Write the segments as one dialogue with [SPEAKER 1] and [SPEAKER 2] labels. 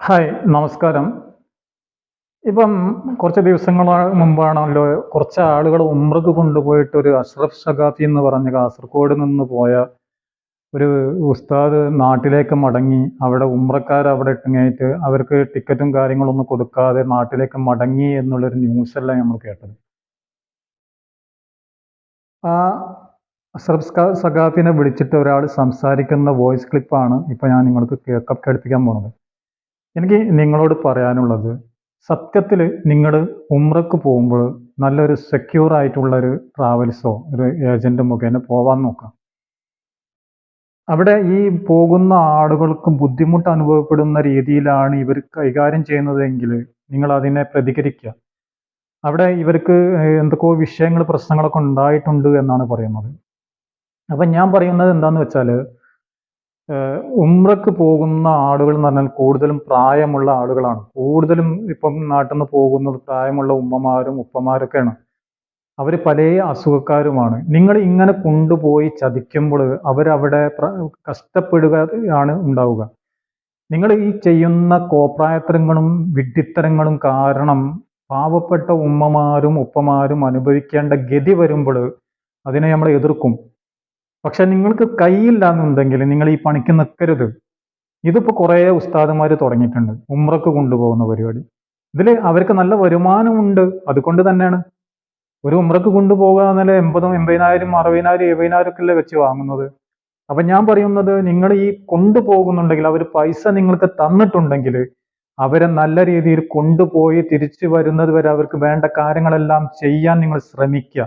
[SPEAKER 1] Hi നമസ്കാരം. ഇപ്പം കുറച്ച് ദിവസങ്ങൾ മുമ്പാണല്ലോ കുറച്ച് ആളുകൾ ഉമ്രക്ക് കൊണ്ടുപോയിട്ട് ഒരു അഷ്റഫ് ഷഗാഫി എന്ന് പറഞ്ഞ കാസർഗോഡ് നിന്ന് പോയ ഒരു ഉസ്താദ് നാട്ടിലേക്ക് മടങ്ങി. അവിടെ ഉമ്രക്കാർ അവിടെ ഇട്ടിങ്ങായിട്ട് അവർക്ക് ടിക്കറ്റും കാര്യങ്ങളൊന്നും കൊടുക്കാതെ നാട്ടിലേക്ക് മടങ്ങി എന്നുള്ളൊരു ന്യൂസല്ല നമ്മൾ കേട്ടത്. ആ അഷ്റഫ് സഖാഫിനെ വിളിച്ചിട്ട് ഒരാൾ സംസാരിക്കുന്ന വോയിസ് ക്ലിപ്പാണ് ഇപ്പം ഞാൻ നിങ്ങൾക്ക് കേൾക്കാൻ കേൾപ്പിക്കാൻ പോകുന്നത് എനിക്ക് നിങ്ങളോട് പറയാനുള്ളത് സത്യത്തിൽ നിങ്ങൾ ഉമ്രക്ക് പോകുമ്പോൾ നല്ലൊരു സെക്യൂർ ആയിട്ടുള്ള ഒരു ട്രാവൽസോ ഒരു ഏജന്റ് മുഖേന പോവാൻ നോക്കാം. അവിടെ ഈ പോകുന്ന ആളുകൾക്ക് ബുദ്ധിമുട്ട് അനുഭവപ്പെടുന്ന രീതിയിലാണ് ഇവർ കൈകാര്യം ചെയ്യുന്നതെങ്കിൽ നിങ്ങൾ അതിനെ പ്രതികരിക്കുക. അവിടെ ഇവർക്ക് എന്തൊക്കെയോ വിഷയങ്ങൾ പ്രശ്നങ്ങളൊക്കെ ഉണ്ടായിട്ടുണ്ട് എന്നാണ് പറയുന്നത്. അപ്പം ഞാൻ പറയുന്നത് എന്താണെന്ന് വെച്ചാൽ ഉംറക്ക് പോകുന്ന ആളുകൾ എന്ന് പറഞ്ഞാൽ കൂടുതലും പ്രായമുള്ള ആളുകളാണ് കൂടുതലും ഇപ്പം നാട്ടിൽ നിന്ന് പോകുന്നത് പ്രായമുള്ള ഉമ്മമാരും ഉപ്പമാരൊക്കെയാണ്. അവർ പല അസുഖക്കാരുമാണ്. നിങ്ങൾ ഇങ്ങനെ കൊണ്ടുപോയി ചതിക്കുമ്പോൾ അവരവിടെ കഷ്ടപ്പെടുകയാണ് ഉണ്ടാവുക. നിങ്ങൾ ഈ ചെയ്യുന്ന കോപ്രായത്തരങ്ങളും വിഡ്ഢിത്തരങ്ങളും കാരണം പാവപ്പെട്ട ഉമ്മമാരും ഉപ്പമാരും അനുഭവിക്കേണ്ട ഗതി വരുമ്പോൾ അതിനെ നമ്മൾ എതിർക്കും. പക്ഷെ നിങ്ങൾക്ക് കൈയില്ല എന്നുണ്ടെങ്കിൽ നിങ്ങൾ ഈ പണിക്ക് നിൽക്കരുത് ഇതിപ്പോ കുറേ ഉസ്താദുമാർ തുടങ്ങിയിട്ടുണ്ട്. ഉമ്രക്ക് കൊണ്ടുപോകുന്ന പരിപാടി. ഇതിൽ അവർക്ക് നല്ല വരുമാനമുണ്ട്. അതുകൊണ്ട് തന്നെയാണ്. ഒരു ഉമ്രക്ക് കൊണ്ടുപോകുക എന്നാൽ എൺപതും എൺപതിനായിരം അറുപതിനായിരം എഴുപതിനായിരം ഒക്കെ അല്ലേ വെച്ച് വാങ്ങുന്നത്. അപ്പൊ ഞാൻ പറയുന്നത് നിങ്ങൾ ഈ കൊണ്ടുപോകുന്നുണ്ടെങ്കിൽ അവർ പൈസ നിങ്ങൾക്ക് തന്നിട്ടുണ്ടെങ്കിൽ അവരെ നല്ല രീതിയിൽ കൊണ്ടുപോയി തിരിച്ചു വരുന്നത് വരെ അവർക്ക് വേണ്ട കാര്യങ്ങളെല്ലാം ചെയ്യാൻ നിങ്ങൾ ശ്രമിക്കുക.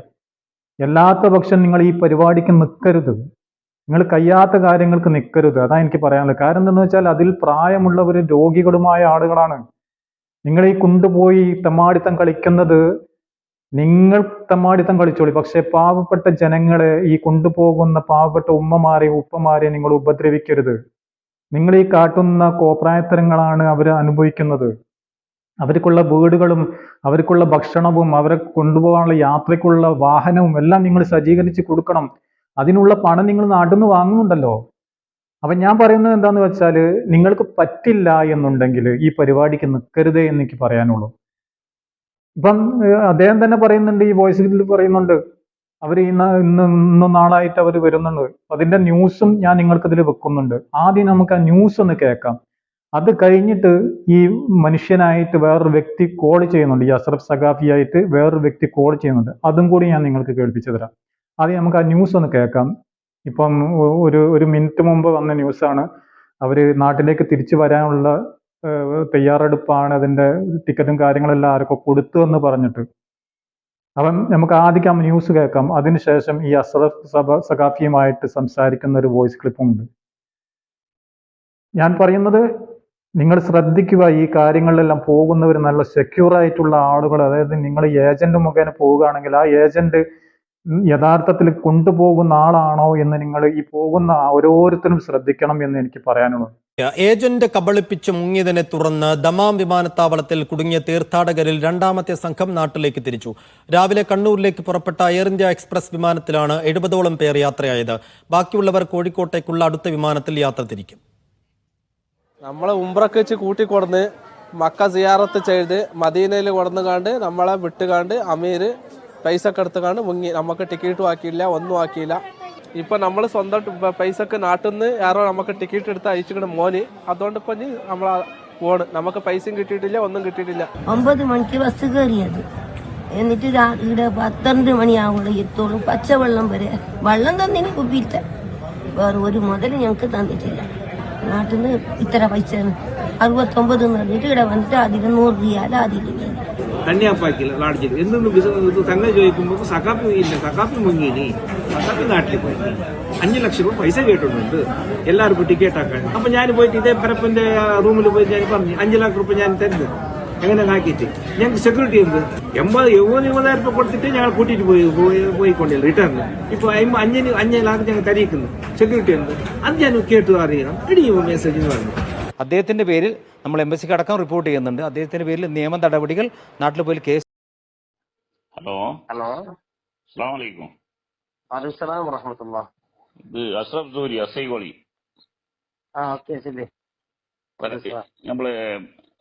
[SPEAKER 1] എല്ലാത്ത പക്ഷം നിങ്ങൾ ഈ പരിപാടിക്ക് നിൽക്കരുത് നിങ്ങൾ കഴിയാത്ത കാര്യങ്ങൾക്ക് നിൽക്കരുത് അതാ എനിക്ക് പറയാനുള്ളത്. കാരണം എന്താണെന്ന് വെച്ചാൽ അതിൽ പ്രായമുള്ളവർ രോഗികളുമായ ആളുകളാണ്. നിങ്ങൾ ഈ കൊണ്ടുപോയി തെമ്മാടിത്തം കളിക്കുന്നത് നിങ്ങൾ തെമ്മാടിത്തം കളിച്ചോളി. പക്ഷെ പാവപ്പെട്ട ജനങ്ങളെ ഈ കൊണ്ടുപോകുന്ന പാവപ്പെട്ട ഉമ്മമാരെ ഉപ്പമാരെ നിങ്ങൾ ഉപദ്രവിക്കരുത്. നിങ്ങൾ ഈ കാട്ടുന്ന കോപ്രായത്തരങ്ങളാണ് അവർ അനുഭവിക്കുന്നത്. അവർക്കുള്ള വീടുകളും അവർക്കുള്ള ഭക്ഷണവും അവരെ കൊണ്ടുപോകാനുള്ള യാത്രയ്ക്കുള്ള വാഹനവും എല്ലാം നിങ്ങൾ സജ്ജീകരിച്ച് കൊടുക്കണം. അതിനുള്ള പണം നിങ്ങൾ നാട്ടിൽ നിന്ന് വാങ്ങുന്നുണ്ടല്ലോ. അപ്പൊ ഞാൻ പറയുന്നത് എന്താന്ന് വെച്ചാൽ നിങ്ങൾക്ക് പറ്റില്ല എന്നുണ്ടെങ്കിൽ ഈ പരിപാടിക്ക് നിൽക്കരുതേ എന്ന് എനിക്ക് പറയാനുള്ളൂ. ഇപ്പം അദ്ദേഹം തന്നെ പറയുന്നുണ്ട് ഈ വോയിസിൽ പറയുന്നുണ്ട്. അവർ ഇന്ന് ഇന്ന് ഇന്നും നാളായിട്ട് അവർ വരുന്നുണ്ട്. അതിന്റെ ന്യൂസും ഞാൻ നിങ്ങൾക്ക് ഇതിൽ വെക്കുന്നുണ്ട്. ആദ്യം നമുക്ക് ആ ന്യൂസ് ഒന്ന് കേൾക്കാം. അത് കഴിഞ്ഞിട്ട് ഈ മനുഷ്യനായിട്ട് വേറൊരു വ്യക്തി കോൾ ചെയ്യുന്നുണ്ട്. ഈ അഷ്റഫ് സഖാഫി ആയിട്ട് വേറൊരു വ്യക്തി കോൾ ചെയ്യുന്നുണ്ട്. അതും കൂടി ഞാൻ നിങ്ങൾക്ക് കേൾപ്പിച്ചു തരാം. ആദ്യം നമുക്ക് ആ ന്യൂസ് ഒന്ന് കേൾക്കാം. ഇപ്പം ഒരു ഒരു മിനിറ്റ് മുമ്പ് വന്ന ന്യൂസാണ് അവർ നാട്ടിലേക്ക് തിരിച്ചു വരാനുള്ള തയ്യാറെടുപ്പാണ്. അതിന്റെ ടിക്കറ്റും കാര്യങ്ങളെല്ലാം ആരൊക്കെ കൊടുത്തു എന്ന് പറഞ്ഞിട്ട്. അപ്പം നമുക്ക് ആദ്യം ആ ന്യൂസ് കേൾക്കാം. അതിനുശേഷം ഈ അസറഫ് സഭ സഖാഫിയുമായിട്ട് സംസാരിക്കുന്ന ഒരു വോയിസ് ക്ലിപ്പും ഉണ്ട്. ഞാൻ പറയുന്നത് നിങ്ങൾ ശ്രദ്ധിക്കുക ഈ കാര്യങ്ങളിലെല്ലാം പോകുന്നവർ നല്ല സെക്യൂർ ആയിട്ടുള്ള ആളുകൾ അതായത് നിങ്ങൾ ഏജന്റ് മുഖേന പോവുകയാണെങ്കിൽ ആ ഏജന്റ് യഥാർത്ഥത്തിൽ കൊണ്ടുപോകുന്ന ആളാണോ എന്ന് നിങ്ങൾ ഈ പോകുന്ന ഓരോരുത്തരും ശ്രദ്ധിക്കണം എന്ന് എനിക്ക് പറയാനുള്ളത്.
[SPEAKER 2] ഏജന്റ് കബളിപ്പിച്ച് മുങ്ങിയതിനെ തുടർന്ന് ദമാം വിമാനത്താവളത്തിൽ കുടുങ്ങിയ തീർത്ഥാടകരിൽ രണ്ടാമത്തെ സംഘം നാട്ടിലേക്ക് തിരിച്ചു. രാവിലെ കണ്ണൂരിലേക്ക് പുറപ്പെട്ട എയർ ഇന്ത്യ എക്സ്പ്രസ് വിമാനത്തിലാണ് എഴുപതോളം പേർ യാത്രയായത്. ബാക്കിയുള്ളവർ കോഴിക്കോട്ടേക്കുള്ള അടുത്ത വിമാനത്തിൽ യാത്ര തിരിക്കും.
[SPEAKER 3] നമ്മളെ ഉംറക്ക് വെച്ച് കൂട്ടിക്കൊടുന്ന് മക്ക സിയാറത്ത് ചെയ്ത് മദീനയിൽ കൊടുന്നു കണ്ട് നമ്മളെ വിട്ടുകാണ്ട് അമീർ പൈസ ഒക്കെ എടുത്തുകാണ്ട് മുങ്ങി. നമുക്ക് ടിക്കറ്റും ആക്കിയില്ല ഒന്നും ആക്കിയില്ല. ഇപ്പൊ നമ്മൾ സ്വന്തം പൈസ പൈസക്ക് നാട്ടിൽ നിന്ന് ആരോ നമുക്ക് ടിക്കറ്റ് എടുത്ത് അയച്ചിട്ട് മോന്. അതുകൊണ്ട് ഇപ്പൊ നമ്മളെ പോണ് നമുക്ക് പൈസയും കിട്ടിയിട്ടില്ല ഒന്നും കിട്ടിയിട്ടില്ല.
[SPEAKER 4] ഒമ്പത് മണിക്ക് ബസ് കയറിയത് എന്നിട്ട് ഇവിടെ പന്ത്രണ്ട് മണിയാവുള്ളൂ. എത്തോളും പച്ചവെള്ളം വരെ. വെള്ളം തന്നിന് കുപ്പിയിട്ട് വേറെ ഒരു മുതൽ ഞങ്ങൾക്ക് തന്നിട്ടില്ല. നാട്ടിൽ നിന്ന് ഇത്ര പൈസ അറുപത്തൊമ്പത് പറഞ്ഞിട്ട് ഇവിടെ വന്നിട്ട് അതിന് നൂറ് റിയാൽ അതിന്
[SPEAKER 5] കന്യാപ്പാക്കില്ല ലാഡ്ജിൽ എന്തെന്ന് ബിസിനസ് തന്നെ ചോദിക്കുമ്പോൾ സക്കാപ്പി ഇല്ല സക്കാപ്പി മുങ്ങിനി സക്കാപ്പി നാട്ടിൽ പോയി. അഞ്ചു ലക്ഷം രൂപ പൈസ കേട്ടിട്ടുണ്ട്. എല്ലാവർക്കും ടിക്കറ്റ് ആക്കാൻ. അപ്പൊ ഞാൻ പോയിട്ട് ഇതേ പരപ്പന്റെ റൂമിൽ പോയി ഞാൻ പറഞ്ഞു അഞ്ച് ലക്ഷം രൂപ ഞാൻ തരുന്നു എങ്ങനെ ആക്കിയിട്ട് ഞങ്ങൾക്ക് സെക്യൂരിറ്റി എന്ത്? എൺപത് എഴുപത് എഴുപതായിരം രൂപ കൊടുത്തിട്ട് ഞങ്ങൾ കൂട്ടിയിട്ട് പോയി പോയി പോയിക്കൊണ്ടില്ല റിട്ടേൺ ഇപ്പൊ അയ്മ്പ അഞ്ചിന് അഞ്ച് ലാഖ് ഞങ്ങൾ തരിയിക്കുന്നു. സെക്യൂരിറ്റി എന്ത്? അത് ഞാൻ കേട്ടു അറിയണം. എടി മെസ്സേജ് എന്ന് പറഞ്ഞു.
[SPEAKER 6] അദ്ദേഹത്തിന്റെ പേരിൽ നമ്മൾ എംബസിക്ക് അടക്കം റിപ്പോർട്ട് ചെയ്യുന്നുണ്ട്. അദ്ദേഹത്തിന്റെ പേരിൽ നിയമ നടപടികൾ നാട്ടിൽ പോയി കേസ്
[SPEAKER 7] ഹലോ
[SPEAKER 8] ഹലോ
[SPEAKER 7] അസ്സാം വലൈക്കും
[SPEAKER 8] വറഹമത്തുള്ള
[SPEAKER 7] ഇത് അഷ്റഫ് ജോലി അസൈ കോളി
[SPEAKER 8] ആ ഓക്കെ ശരി.
[SPEAKER 7] പല- നമ്മൾ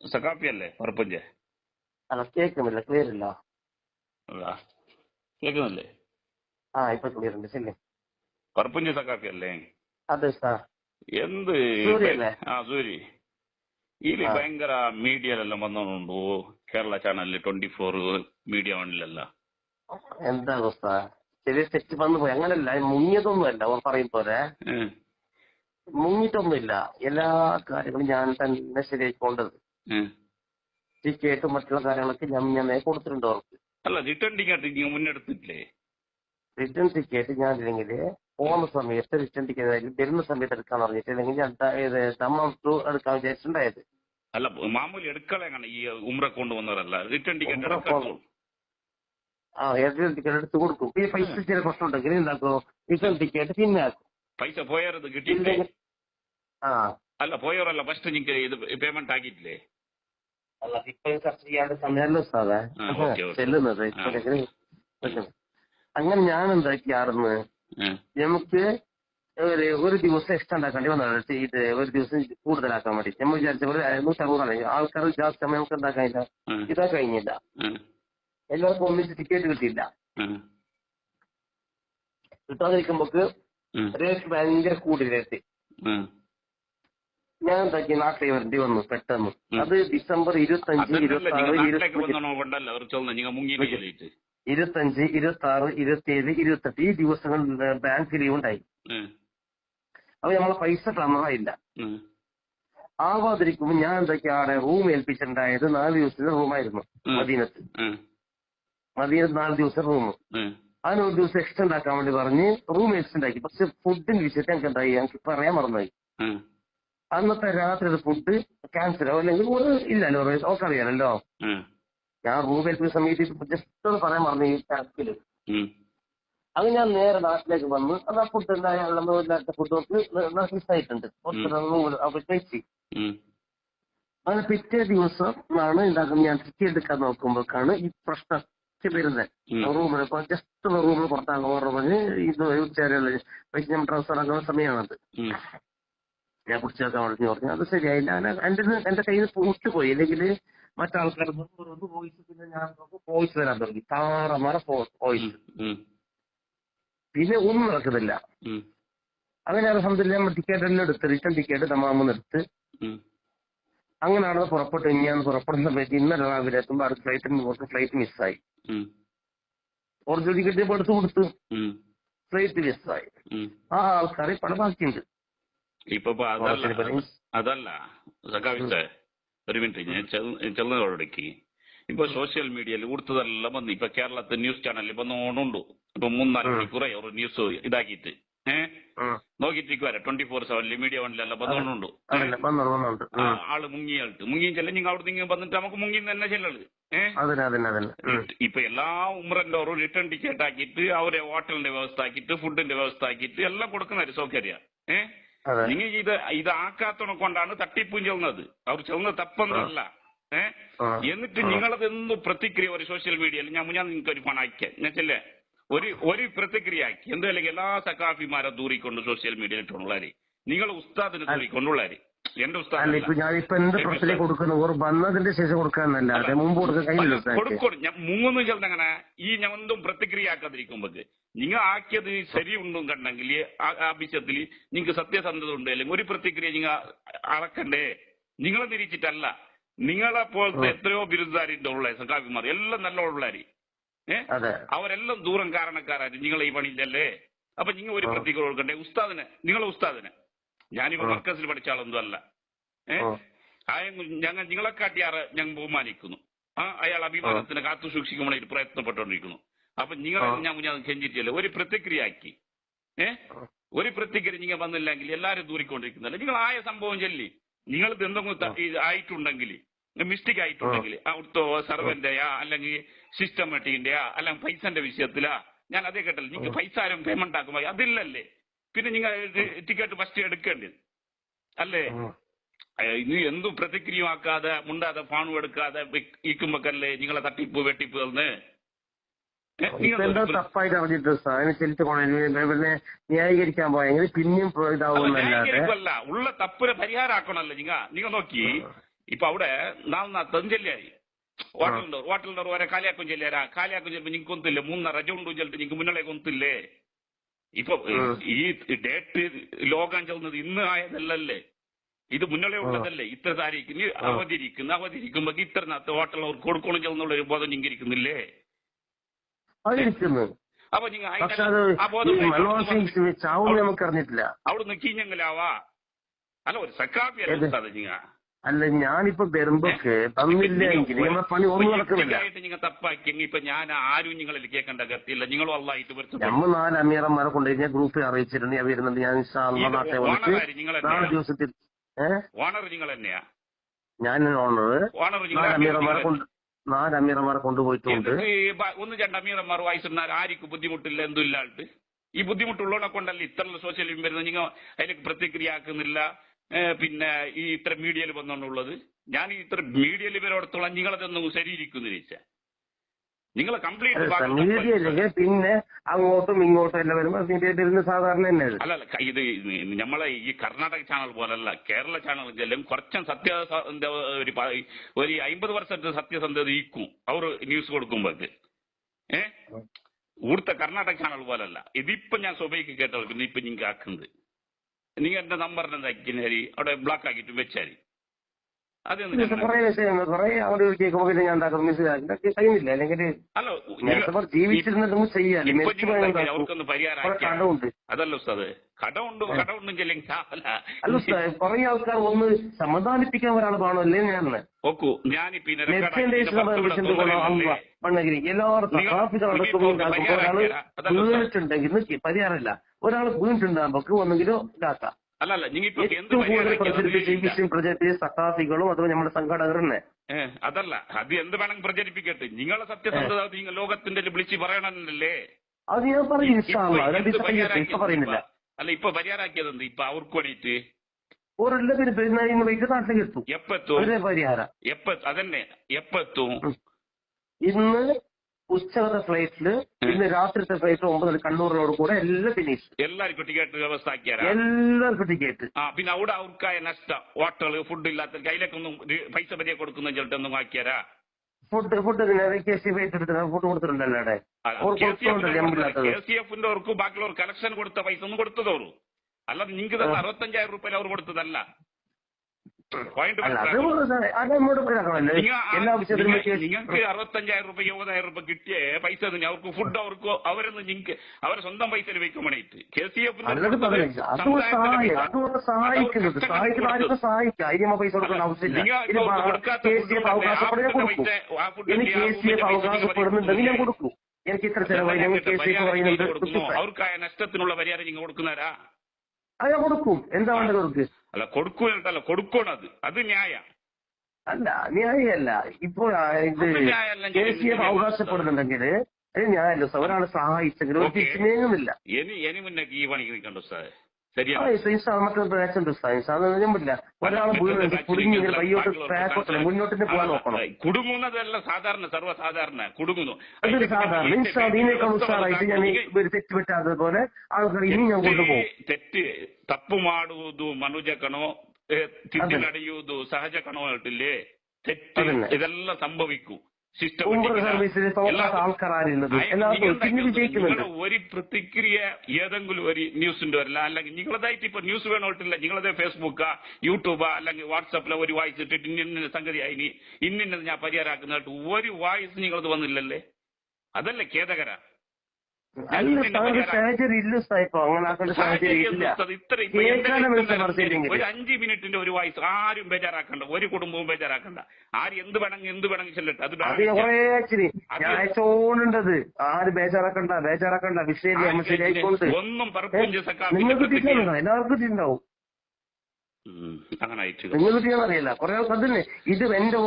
[SPEAKER 7] സക്കാപ്പി അല്ലേ? പറപ്പഞ്ച്
[SPEAKER 8] അല്ല കേൾക്കുന്നില്ല ക്ലിയർ ഇല്ല
[SPEAKER 7] കേൾക്കുന്നില്ലേ?
[SPEAKER 8] ആ ഇപ്പൊ ക്ലിയർ ഉണ്ട് ശരി
[SPEAKER 7] സക്കാപ്പി അല്ലേ?
[SPEAKER 8] അതെ സാർ
[SPEAKER 7] എന്ത്? ആ സൂരി ഇതിൽ
[SPEAKER 8] ആ.
[SPEAKER 7] ഭയങ്കര മീഡിയയിലെല്ലാം വന്നോണ്ടു കേരള ചാനലിൽ ട്വന്റി ഫോർ മീഡിയ വണ്ണിലല്ല.
[SPEAKER 8] എന്താ അവസ്ഥ? ചെറിയ തെറ്റ് വന്നു പോയി. അങ്ങനല്ല മുങ്ങിയതൊന്നുമല്ല പറയും പോലെ. മുങ്ങിട്ടൊന്നുമില്ല എല്ലാ കാര്യങ്ങളും ഞാൻ തന്നെ ശരിയായിക്കൊണ്ടത്. ടിക്കറ്റും മറ്റുള്ള കാര്യങ്ങളൊക്കെ ഞാൻ ഞാൻ കൊടുത്തിട്ടുണ്ട് അവർക്ക്.
[SPEAKER 7] അല്ല റിട്ടേൺ ടിക്കറ്റ് മുന്നെടുത്തില്ലേ
[SPEAKER 8] റിട്ടേൺ ടിക്കറ്റ് ഞാൻ ഇല്ലെങ്കിൽ പോകുന്ന സമയത്ത് റിട്ടേൺ ടിക്കറ്റ് വരുന്ന സമയത്ത് എടുക്കാന്ന് പറഞ്ഞിട്ട് അല്ലെങ്കിൽ ഞാൻ ടു എടുക്കാൻ വിചാരിച്ചിട്ടുണ്ടായത്.
[SPEAKER 7] അല്ല മാമൂലി എടുക്കളെ അങ്ങനെ ഈ ഉമ്ര കൊണ്ടുവന്നവരല്ല റിട്ടേൺ ടിക്കറ്റ്
[SPEAKER 8] ആ റിട്ടേൺ ടിക്കറ്റ് എടുത്ത് കൊടുക്കും. ഈ പൈസ ചില പ്രശ്നം ഉണ്ടെങ്കിൽ എന്താക്കും? റിട്ടേൺ ടിക്കറ്റ് പിന്നെ ആക്കും.
[SPEAKER 7] പൈസ പോയത് കിട്ടിയില്ലേ?
[SPEAKER 8] ആ.
[SPEAKER 7] അല്ല പോയവരല്ല ഫസ്റ്റ് നിങ്ങൾക്ക് ഇത് പേയ്മെന്റ് ആക്കിയിട്ടില്ലേ?
[SPEAKER 8] അല്ല ഇപ്പൊ ചർച്ച ചെയ്യാണ്ട് സമയമല്ലോ സാറേ. ചെല്ലുന്നത് അങ്ങനെ ഞാൻ എന്താക്കിയാർന്ന്. നമുക്ക് ഒരു ഒരു ദിവസം എക്സ്ട്രാ ഉണ്ടാക്കേണ്ടി വന്നതാണ്. ഇത് ഒരു ദിവസം കൂടുതലാക്കാൻ വേണ്ടി. നമ്മൾ വിചാരിച്ച പോലെ നൂറ്ററുപതാണ് ആൾക്കാർ ജാസ്തി സമയം നമുക്ക് ഉണ്ടാക്കാനില്ല ഇതാ കഴിഞ്ഞില്ല. എല്ലാവർക്കും ഒന്നിച്ച് ടിക്കറ്റ് കിട്ടിയില്ല. കിട്ടാതിരിക്കുമ്പോക്ക്. റേറ്റ് ഭയങ്കര കൂടി റേറ്റ്
[SPEAKER 7] ഉം.
[SPEAKER 8] ഞാൻ എന്താക്കി നാട്ടിൽ വരേണ്ടി വന്നു പെട്ടെന്ന്. അത് ഡിസംബർ ഇരുപത്തഞ്ച്
[SPEAKER 7] അതല്ല
[SPEAKER 8] ഇരുപത്തി ആറ് ഇരുപത്തി ഇരുപത്തഞ്ച് ഇരുപത്തി ആറ് ഇരുപത്തി ഏഴ് ഇരുപത്തെട്ട് ഈ ദിവസങ്ങളിൽ ബാങ്ക് ലീവ് ഉണ്ടായി. അപ്പൊ നമ്മളെ പൈസ തന്നതായില്ല
[SPEAKER 7] ആവാതിരിക്കുമ്പോ
[SPEAKER 8] ആവാതിരിക്കുമ്പോൾ ഞാൻ എന്തൊക്കെയാ ആടെ റൂം ഏൽപ്പിച്ചിട്ടുണ്ടായത് നാല് ദിവസത്തെ റൂമായിരുന്നു. മദീനത്ത്. മദീനത്ത് നാല് ദിവസം റൂം. അതിന് ഒരു ദിവസം എക്സ്ട്രാ ഉണ്ടാക്കാൻ വേണ്ടി പറഞ്ഞ് റൂം ഏൽപ്പിച്ചിട്ടുണ്ടാക്കി. പക്ഷെ ഫുഡിന്റെ വിഷയത്തിൽ ഞങ്ങൾക്ക് എന്തായി ഞങ്ങൾക്ക് പറയാൻ മറന്നുപോയി.
[SPEAKER 7] ഉം.
[SPEAKER 8] അന്നത്തെ രാത്രി ഫുഡ് ക്യാൻസലോ അല്ലെങ്കിൽ ഒരു ഇല്ലല്ലോ ഒക്കെ അറിയാലല്ലോ ഞാൻ റൂം ഏൽപ്പിച്ച സമയത്ത് ജസ്റ്റ് ഒന്ന് പറയാൻ പറഞ്ഞു ഈ
[SPEAKER 7] ടാസ്കിൽ.
[SPEAKER 8] അത് ഞാൻ നേരെ നാട്ടിലേക്ക് വന്ന്. അത് ആ ഫുഡ് എന്തായാലും ഫുഡ് നോക്ക് മിസ്സായിട്ടുണ്ട് അവർ കഴിച്ചു. അങ്ങനെ പിറ്റേ ദിവസം ആണ് ഉണ്ടാക്കുന്നത് ഞാൻ ഫിറ്റ് എടുക്കാൻ നോക്കുമ്പോഴാണ് ഈ പ്രശ്നം വരുന്നത്. റൂമിൽ ജസ്റ്റ് റൂമിൽ പുറത്താകുമ്പോൾ പറഞ്ഞ് ഇത് ഉച്ചവരെയുള്ള പൈസ ഞാൻ ട്രാൻസ്ഫർ ആക്കുന്ന സമയമാണത്. ഞാൻ കുറിച്ച് വെക്കാൻ പറഞ്ഞു പറഞ്ഞു അത് ശരിയായില്ല എന്റെ എന്റെ കയ്യിൽ നിന്ന് വിട്ടുപോയി അല്ലെങ്കിൽ മറ്റാൾക്കാർ വോയിസ് പിന്നെ ഞാൻ വോയിസ് തരാൻ തുടങ്ങി. താറമാറ വോയിസ്. പിന്നെ ഒന്നും നടക്കുന്നില്ല. അങ്ങനെ അലഹമില്ല നമ്മൾ ടിക്കറ്റ് എല്ലാം എടുത്ത് റിട്ടേൺ ടിക്കറ്റ് തമാമെന്ന് എടുത്ത്. അങ്ങനെയാണ് പുറപ്പെട്ടു. ഞാൻ പുറപ്പെടുന്ന സമയത്ത് ഇന്നലെ രാവിലെ എത്തുമ്പോൾ അടുത്ത ഫ്ലൈറ്റിന് കുറച്ച് ഫ്ലൈറ്റ് മിസ്സായി. ഒറിജിനൽ ടിക്കറ്റ് ഇപ്പൊ എടുത്ത് കൊടുത്തു. ഫ്ലൈറ്റ് മിസ്സായി. ആ ആൾക്കാരെ പണം ബാക്കിയുണ്ട്
[SPEAKER 7] ഇപ്പൊ അതല്ല. അതല്ല. സഖാവിത്തെ ഒരു മിനിറ്റ് ഞാൻ ചെന്നതോടേക്ക് ഇപ്പൊ സോഷ്യൽ മീഡിയയിൽ കൊടുത്തതെല്ലാം വന്ന് ഇപ്പൊ കേരളത്തെ ന്യൂസ് ചാനലിൽ വന്നോണ്ടുണ്ടു ഇപ്പൊ മൂന്നാൽ
[SPEAKER 8] ഉം.
[SPEAKER 7] മണിക്കൂറെ ഒരു ന്യൂസ് ഇതാക്കിയിട്ട്. ഏഹ്
[SPEAKER 8] ഉം.
[SPEAKER 7] നോക്കിയിട്ട് വരെ ട്വന്റി ഫോർ സെവനിൽ മീഡിയ വണ്ണിലെല്ലാം വന്നോണ്ടുണ്ടു
[SPEAKER 8] ആൾ വന്നോണ്ട് വന്നോണ്ട്
[SPEAKER 7] മുങ്ങി
[SPEAKER 8] ഉം.
[SPEAKER 7] ആൾ മുങ്ങിയായിട്ട്. മുങ്ങിയും ചെല്ലാം നിങ്ങൾ അവിടെ നിങ്ങൾ വന്നിട്ട് നമുക്ക് മുങ്ങി തന്നെ
[SPEAKER 8] അതന്നെ
[SPEAKER 7] ഇപ്പൊ എല്ലാ ഉമ്രന്റെ ഓരോ റിട്ടേൺ ടിക്കറ്റ് ആക്കിയിട്ട് അവരെ ഹോട്ടലിന്റെ വ്യവസ്ഥ ആക്കിയിട്ട് ഫുഡിന്റെ വ്യവസ്ഥ ആക്കിയിട്ട് എല്ലാം കൊടുക്കുന്ന സൗകര്യ. ഏഹ് നിങ്ങൾ ഇത് ഇത് ആക്കാത്തണ കൊണ്ടാണ് തട്ടിപ്പും ചെന്നത്. അവർ ചെന്ന തപ്പൊന്നല്ല ഏ? എന്നിട്ട് നിങ്ങളത് എന്ത് പ്രതിക്രിയ ഒരു സോഷ്യൽ മീഡിയയിൽ ഞാൻ ഞാൻ നിങ്ങൾക്ക് ഒരു പണം അയക്കാം. എന്നുവെച്ചല്ലേ ഒരു ഒരു പ്രതിക്രിയ ആക്കി എന്തല്ലെങ്കിൽ എല്ലാ സക്കാഫിമാരെ ദൂരിക്കൊണ്ട് സോഷ്യൽ മീഡിയയിൽ ഇട്ടുള്ളാര് നിങ്ങൾ ഉസ്താദിനെ ദൂരിക്കൊണ്ടുള്ളാര് എന്റെ
[SPEAKER 8] അല്ല ഇപ്പൊ ഇപ്പൊ എന്ത് പ്രശ്നം കൊടുക്കുന്നു? ഓർ വന്നതിന്റെ ശേഷം കൊടുക്കാന്നല്ല. അതെ മുമ്പ് കൊടുക്കാൻ കഴിയില്ല.
[SPEAKER 7] കൊടുക്കും. ഞാൻ മുങ്ങൊന്നും അങ്ങനെ. ഈ ഞാൻ ഒന്നും പ്രതിക്രിയ നിങ്ങൾ ആക്കിയത് ശരിയുണ്ടും കണ്ടെങ്കിൽ ആ വിഷയത്തിൽ നിങ്ങൾക്ക് സത്യസന്ധത ഉണ്ട്. അല്ലെങ്കിൽ ഒരു പ്രതിക്രിയ നിങ്ങൾ അളക്കണ്ടേ നിങ്ങളെ തിരിച്ചിട്ടല്ല. നിങ്ങളെ പോലത്തെ എത്രയോ ബിരുദാരിന്റെ ഉള്ള സഖാവിമാർ. എല്ലാം നല്ല ഉള്ളാര്. ഏഹ് അവരെല്ലാം ദൂരം കാരണക്കാരായിരുന്നു നിങ്ങളെ ഈ പണിയില്ലല്ലേ അപ്പൊ നിങ്ങൾ ഒരു പ്രതിക്രിയ കൊടുക്കണ്ടേ? ഉസ്താദിനെ നിങ്ങളെ ഉസ്താദിന്. ഞാനിപ്പോ. മർക്കസിൽ പഠിച്ച ആളൊന്നും അല്ല. ഞങ്ങൾ നിങ്ങളെ കാട്ടിയാറ് ഞങ്ങൾ ബഹുമാനിക്കുന്നു. ആ അയാൾ അഭിമാനത്തിന് കാത്തു സൂക്ഷിക്കുമ്പോൾ പ്രയത്നപ്പെട്ടുകൊണ്ടിരിക്കുന്നു. അപ്പൊ നിങ്ങൾ
[SPEAKER 8] ആ.
[SPEAKER 7] ഞാൻ ഞാൻ കെഞ്ചിട്ടില്ല. ഒരു പ്രതിക്രിയ ആക്കി ഏ ഒരു പ്രതിക്രിയ നിങ്ങൾ വന്നില്ലെങ്കിൽ എല്ലാരും ദൂരിക്കൊണ്ടിരിക്കുന്നല്ല നിങ്ങൾ ആയ സംഭവം ചൊല്ലി. നിങ്ങൾ എന്തെങ്കിലും ആയിട്ടുണ്ടെങ്കിൽ മിസ്റ്റേക്ക് ആയിട്ടുണ്ടെങ്കിൽ അവിടുത്തെ സർവന്റെയാ അല്ലെങ്കിൽ സിസ്റ്റമാറ്റിക്കിന്റെയാ അല്ലെങ്കിൽ പൈസന്റെ വിഷയത്തിലാ ഞാൻ അതേ കേട്ടല്ലോ. നിങ്ങൾക്ക് പൈസ ആരും പേയ്മെന്റ് ആക്കുമ്പോ അതില്ലല്ലേ? പിന്നെ നിങ്ങൾ ടിക്കറ്റ് ഫസ്റ്റ് എടുക്കേണ്ടത് അല്ലേ? ഇത് എന്തും പ്രതിക്രിയമാക്കാതെ മുണ്ടാതെ പാണു എടുക്കാതെ ഇരിക്കുമ്പോക്കല്ലേ നിങ്ങളെ തട്ടിപ്പ് വെട്ടിപ്പ് തന്ന്
[SPEAKER 8] എന്തോ തപ്പായിട്ട് അറിഞ്ഞിട്ട് സാർ. അതിനെ ചെലുത്ത് കൊണ്ടു പിന്നെ ന്യായീകരിക്കാൻ പോയെങ്കിൽ പിന്നെയും
[SPEAKER 7] അല്ല, ഉള്ള തപ്പിനെ പരിഹാരമാക്കണല്ലോ നിങ്ങ? നിങ്ങൾ നോക്കി. ഇപ്പൊ അവിടെ നാളെ തെഞ്ചെല്ലായി ഹോട്ടലുണ്ട് ഹോട്ടലിന്റെ ഓരോ കാലിയാക്കും ചെല്ലാരാ കാലിയാക്കും ചെല്ലുമ്പോ നിങ്ങൾക്ക് ഒന്നില്ലേ മൂന്നര ഉണ്ടോ ചെല്ലിട്ട് നിങ്ങൾക്ക് മുന്നിലേക്ക് ഒന്നില്ലേ ഇപ്പൊ ഈ ഡേറ്റ് ലോകം ചെല്ലുന്നത് ഇന്ന് ആയതല്ലല്ലേ? ഇത് മുന്നേ ഉള്ളതല്ലേ? ഇത്ര താരീഖിന് അവധിരിക്കുന്നു അവധിരിക്കുമ്പോ ഇത്ര നാത്ത് ഹോട്ടലവർക്ക് കൊടുക്കണം ചെന്നുള്ള ഒരു ബോധം
[SPEAKER 8] അതിരിക്കുന്നു
[SPEAKER 7] അപ്പൊ നിങ്ങൾ
[SPEAKER 8] അവിടെ നിൽക്കി അറിഞ്ഞിട്ടില്ല
[SPEAKER 7] അല്ല ഒരു സക്കാപ്പിയല്ല നിങ്ങ
[SPEAKER 8] അല്ല ഞാനിപ്പോ വരുമ്പോക്ക് തന്നില്ല എങ്കിൽ നമ്മളെ പണി ഒന്നും നടക്കുന്നില്ല.
[SPEAKER 7] നിങ്ങൾ തപ്പാക്കിയെങ്കിൽ ഇപ്പൊ ഞാൻ ആരും നിങ്ങളിൽ കേൾക്കേണ്ട ഗത്തിയില്ല നിങ്ങളും അള്ളായിട്ട് വരുത്തും
[SPEAKER 8] നമ്മ നാല് അമീറന്മാരെ കൊണ്ടുപോയി ഞാൻ ഗ്രൂപ്പിൽ അറിയിച്ചിട്ടുണ്ട്. ഞാൻ വരുന്നുണ്ട്. ഞാൻ നാട്ടെ വന്നിട്ട്? നാല് ദിവസത്തിൽ
[SPEAKER 7] ഓണർ നിങ്ങൾ തന്നെയാ?
[SPEAKER 8] ഞാൻ ഓണർ. നാല് അമീറന്മാരെ കൊണ്ട് നാല് അമീറന്മാരെ കൊണ്ടുപോയിട്ടുണ്ട്.
[SPEAKER 7] ഒന്ന് രണ്ട് അമീറന്മാർ വായിച്ചിരുന്നാൽ ആർക്കും ബുദ്ധിമുട്ടില്ല എന്തും ഇല്ലാണ്ട് ഈ ബുദ്ധിമുട്ടുള്ളവനെ കൊണ്ടല്ല ഇത്ര സോഷ്യൽ മീഡിയ വരുന്നത്? നിങ്ങൾ അതിലേക്ക് പ്രതിക്രിയ ആക്കുന്നില്ല. പിന്നെ ഈ ഇത്ര മീഡിയയിൽ വന്നോണ്ടുള്ളത്. ഞാൻ ഈ ഇത്ര മീഡിയയിൽ ഇവരോടത്തോളം നിങ്ങളതൊന്നും ശരിയിരിക്കുന്നില്ല നിങ്ങൾ കംപ്ലീറ്റ്
[SPEAKER 8] പിന്നെ അങ്ങോട്ടും ഇങ്ങോട്ടും എല്ലാം വരുമ്പോൾ മീഡിയ വരുന്ന സാധാരണ തന്നെ
[SPEAKER 7] അല്ല ഇത് നമ്മളെ ഈ കർണാടക ചാനൽ പോലല്ല കേരള ചാനൽ ചെല്ലും കുറച്ചും സത്യ ഒരു ഒരു അമ്പത് വർഷത്തെ സത്യസന്ധത ഇരിക്കും അവർ ന്യൂസ് കൊടുക്കുമ്പോക്ക്. ഏ? ഇവിടുത്തെ കർണാടക ചാനൽ പോലല്ല. ഇതിപ്പോ ഞാൻ സ്വഭയ്ക്ക് കേട്ടവർക്ക് ഇപ്പൊ നിങ്ങൾക്ക് ആക്കുന്നത് നിങ്ങൾ എന്റെ നമ്പറിന് ഹരി അവിടെ ബ്ലോക്ക് ആക്കിയിട്ട് വെച്ചാരി. അവർക്കൊന്ന് പരിഹാരം അതല്ല ഉസ്താദ് കടമുണ്ട് കടമുണ്ടും ചെല്ലെങ്കിൽ
[SPEAKER 8] അല്ല. ഉസ്താദ്, കുറെ ആൾക്കാർ ഒന്ന് സമാധാനിപ്പിക്കാൻ ഒരാൾ വേണമല്ലേ ഞാൻ
[SPEAKER 7] ഞാനിപ്പോ ഉസ്താദ്.
[SPEAKER 8] പരിഹാരമില്ല. ഒരാൾ നമുക്ക് ഒന്നെങ്കിലും ഇതാക്കാം.
[SPEAKER 7] അല്ല അല്ല നിങ്ങൾ എന്ത്
[SPEAKER 8] ഏറ്റവും കൂടുതൽ പ്രചരിപ്പിച്ച ഈ വിഷയം പ്രചരിപ്പിച്ച സത്താഫികളും അഥവാ നമ്മുടെ സംഘാടകർ തന്നെ
[SPEAKER 7] അതല്ല. അത് എന്ത് വേണമെങ്കിൽ പ്രചരിപ്പിക്കട്ടെ. നിങ്ങളെ സത്യസന്ധത നിങ്ങൾ ലോകത്തിന്റെ വിളിച്ച് പറയണമെന്നല്ലേ
[SPEAKER 8] അത് ഞാൻ പറയുന്നില്ല
[SPEAKER 7] അല്ല ഇപ്പൊ പരിഹാരാക്കിയത് എന്ത് ഇപ്പൊ അവർക്ക് വേണ്ടിയിട്ട്?
[SPEAKER 8] ഓരെല്ലാവരും പെരുന്നാളിന് വൈകിട്ട് നാട്ടിലേക്ക് എത്തും.
[SPEAKER 7] എപ്പെത്തും? അതന്നെ. എപ്പെത്തും?
[SPEAKER 8] ഇന്ന് ഉച്ചകത്തെ ഫ്ലൈറ്റിൽ ഇന്ന് രാത്രിത്തെ ഫ്ലൈറ്റ് ഒമ്പത് കണ്ണൂരിനോട് കൂടെ എല്ലാം ഫിനിഷ്
[SPEAKER 7] എല്ലാവർക്കും ടിക്കറ്റ് വ്യവസ്ഥ
[SPEAKER 8] എല്ലാവർക്കും ടിക്കറ്റ്
[SPEAKER 7] ആ പിന്നെ അവിടെ അവർക്കായ നഷ്ടം. ഹോട്ടൽ ഫുഡ് ഇല്ലാത്ത കയ്യിലേക്കൊന്നും ഒന്നും പൈസ പരിയെ കൊടുക്കുന്ന ചിലട്ടൊന്നും ആക്കിയാരാ?
[SPEAKER 8] Food food K C food കൊടുത്തിട്ടുണ്ടല്ലോ അവിടെ. അവർ കൊടുത്തോണ്ടല്ലേ നമ്മളില്ലാത്തത്
[SPEAKER 7] കെ സി എഫിന്റെ അവർക്ക് ബാക്കിയുള്ളവർ കളക്ഷൻ കൊടുത്ത പൈസ ഒന്നും കൊടുത്തതോളൂ അല്ലാതെ നിങ്ങൾക്ക് അറുപത്തഞ്ചായിരം റുപ്യ അവർ കൊടുത്തതല്ല. പോയിന്റ് നിങ്ങൾക്ക് അറുപത്തഞ്ചായിരം റുപ്യ ഇരുപതായിരം രൂപ കിട്ടിയ പൈസ അവർക്ക് ഫുഡ് അവർക്ക് അവരൊന്നും നിങ്ങൾക്ക് അവരെ സ്വന്തം പൈസയിൽ വെക്കാൻ വേണ്ടിയിട്ട്. കെ സി
[SPEAKER 8] പൈസ എഫ്
[SPEAKER 7] അവർക്കായ നഷ്ടത്തിനുള്ള പരിഹാരം നിങ്ങൾ കൊടുക്കുന്നവരാ?
[SPEAKER 8] അത് ഞാൻ കൊടുക്കും. എന്താ വേണ്ടത് അവർക്ക്?
[SPEAKER 7] അല്ല കൊടുക്കൂലല്ല കൊടുക്കണം അത്. അത് ന്യായ.
[SPEAKER 8] അല്ല ന്യായമല്ല. ഇപ്പൊ ഇത്. കെ സി എഫ് അവകാശപ്പെടുന്നുണ്ടെങ്കിൽ അത് ന്യായമല്ല. ഒരാളെ സഹായിച്ചെങ്കിൽ ഒരു. തിരിച്ചു നീങ്ങുന്നില്ല
[SPEAKER 7] ഇനി മുന്നേക്ക് ഈ പണിക്ക് നിൽക്കണ്ടോ സാർ
[SPEAKER 8] ശരിയാണ് സയൻസ് ബാച്ചുണ്ട് സയൻസ് അത് നോക്കണം.
[SPEAKER 7] കുടുങ്ങുന്നതല്ല സാധാരണ സർവസാധാരണ. കുടുങ്ങുന്നു.
[SPEAKER 8] സാധാരണ. തെറ്റ് പറ്റാത്തതുപോലെ ആൾക്കാർ ഇനി ഞാൻ കൊണ്ടുപോകും.
[SPEAKER 7] തെറ്റ് തപ്പു തെറ്റ് ഇതെല്ലാം സംഭവിക്കൂ.
[SPEAKER 8] എല്ലാവർക്കും വിജയിക്കുന്നുണ്ട്
[SPEAKER 7] ഒരു പ്രതിക്രിയ ഏതെങ്കിലും ഒരു ന്യൂസിന്റെ വരില്ല. അല്ലെങ്കിൽ നിങ്ങളതായിട്ട് ഇപ്പൊ ന്യൂസ് വേണോട്ടില്ല. നിങ്ങളത് ഫേസ്ബുക്കാ യൂട്യൂബാ അല്ലെങ്കിൽ വാട്സാപ്പിലെ ഒരു വായിസ് ഇട്ടിട്ട് ഇന്ന സംഗതി ആയി ഇന്നിന്നത് ഞാൻ പരിഹാരമാക്കുന്നതായിട്ട് ഒരു വായിസ് നിങ്ങളത് വന്നില്ലല്ലേ? അതല്ലേ ഖേദകര.
[SPEAKER 8] അല്ല താങ്കൾ സാഹചര്യം ഇല്ല സായിപ്പോ അങ്ങനെ സാഹചര്യം ഇല്ല.
[SPEAKER 7] ഒരു അഞ്ച് മിനിറ്റിന്റെ ഒരു വായിസ് ആരും ബേജാറാക്കണ്ട ഒരു കുടുംബവും ബേജാറാക്കണ്ട. ആര് എന്ത് വേണമെങ്കിൽ എന്ത് വേണമെങ്കിൽ ചെല്ലട്ടെ അത്
[SPEAKER 8] ഞാൻ അയച്ചോണ്ടത് ആര് ബേജാറാക്കണ്ട ബേജാറാക്കണ്ട വിഷയം നമ്മൾ ശരിയായിക്കൊണ്ട്
[SPEAKER 7] ഒന്നും
[SPEAKER 8] നിങ്ങൾക്ക് എല്ലാവർക്കും കിട്ടുന്നുണ്ടാവും
[SPEAKER 7] അങ്ങനെ
[SPEAKER 8] നിങ്ങൾ അറിയില്ല. കുറെ ആൾക്കാർ ഇത് എന്റെ